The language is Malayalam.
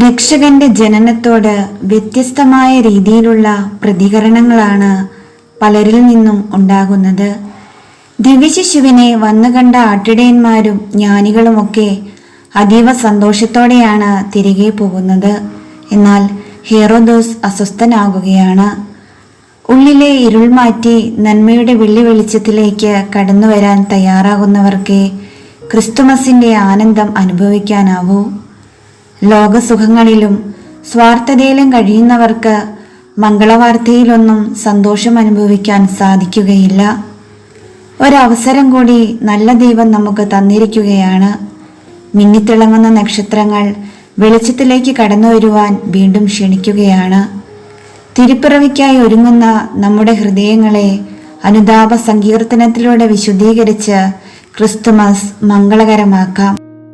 രക്ഷകന്റെ ജനനത്തോട് വ്യത്യസ്തമായ രീതിയിലുള്ള പ്രതികരണങ്ങളാണ് പലരിൽ നിന്നും ഉണ്ടാകുന്നത്. ദിവ്യശിശുവിനെ വന്നുകണ്ട ആട്ടിടയന്മാരും ജ്ഞാനികളുമൊക്കെ അതീവ സന്തോഷത്തോടെയാണ് തിരികെ പോകുന്നത്. എന്നാൽ ഹേറോദോസ് അസ്വസ്ഥനാകുകയാണ്. ഉള്ളിലെ ഇരുൾ മാറ്റി നന്മയുടെ വെള്ളി വെളിച്ചത്തിലേക്ക് കടന്നു വരാൻ തയ്യാറാകുന്നവർക്ക് ക്രിസ്തുമസിന്റെ ആനന്ദം അനുഭവിക്കാനാവൂ. ലോകസുഖങ്ങളിലും സ്വാർത്ഥതയിലും കഴിയുന്നവർക്ക് മംഗളവാർത്തയിലൊന്നും സന്തോഷം അനുഭവിക്കാൻ സാധിക്കുകയില്ല. ഒരവസരം കൂടി നല്ല ദൈവം നമുക്ക് തന്നിരിക്കുകയാണ്. മിന്നിത്തിളങ്ങുന്ന നക്ഷത്രങ്ങൾ വെളിച്ചത്തിലേക്ക് കടന്നു വരുവാൻ വീണ്ടും ക്ഷണിക്കുകയാണ്. തിരുപ്പിറവിക്കായി ഒരുങ്ങുന്ന നമ്മുടെ ഹൃദയങ്ങളെ അനുതാപ സങ്കീർത്തനത്തിലൂടെ വിശുദ്ധീകരിച്ച് ക്രിസ്തുമസ് മംഗളകരമാക്കാം.